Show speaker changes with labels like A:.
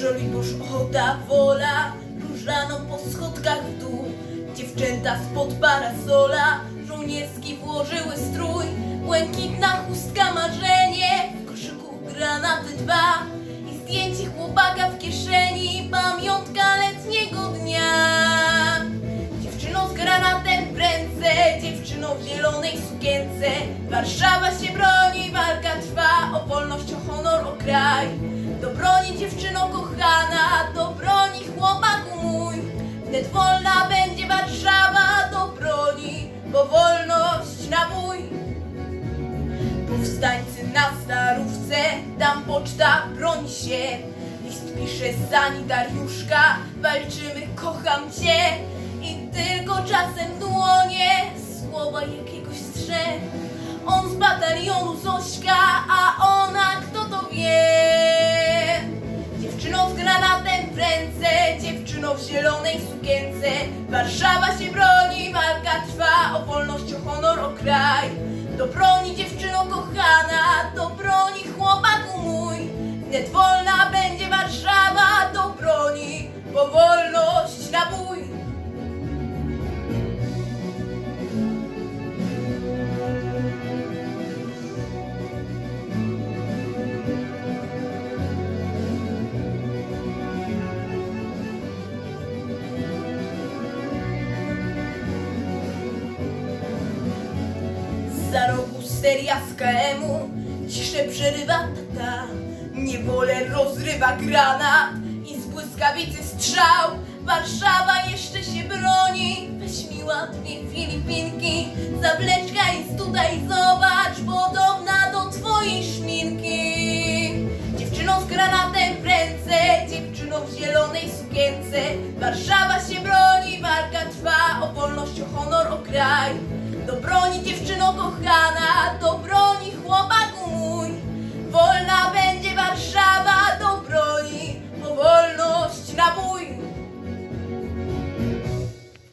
A: Żoliborz, ochota, wola, różaną po schodkach w dół. Dziewczęta spod parasola, żołnierski włożyły strój. Błękitna chustka, marzenie, w koszyku granaty dwa. I zdjęcie chłopaka w kieszeni, pamiątka letniego dnia. Dziewczyną z granatem w ręce, dziewczyną w zielonej sukience. Warszawa się broni, wolność na bój. Powstańcy na starówce, tam poczta broni się. List pisze sanitariuszka, walczymy, kocham cię. I tylko czasem dłonie, słowa jakiegoś strze. On z batalionu Zośka, a ona kto to wie? Dziewczyną z granatem w ręce, dziewczyną w zielonej sukience. Warszawa się broni, walka trwa o wolność, o honor, o kraj. Do broni dziewczyno kochana, do broni Za rogu seria z KM-u Ciszę przerywa tata Niewolę rozrywa granat I z błyskawicy strzał Warszawa jeszcze się broni. Weź mi łatwiej Filipinki Zawleczka jest tutaj zobacz Podobna do twojej szminki. Dziewczyną z granatem w ręce Dziewczyną w zielonej sukience. Warszawa się broni Walka trwa o wolność, o honor, o kraj broni dziewczyno kochana, do broni chłopak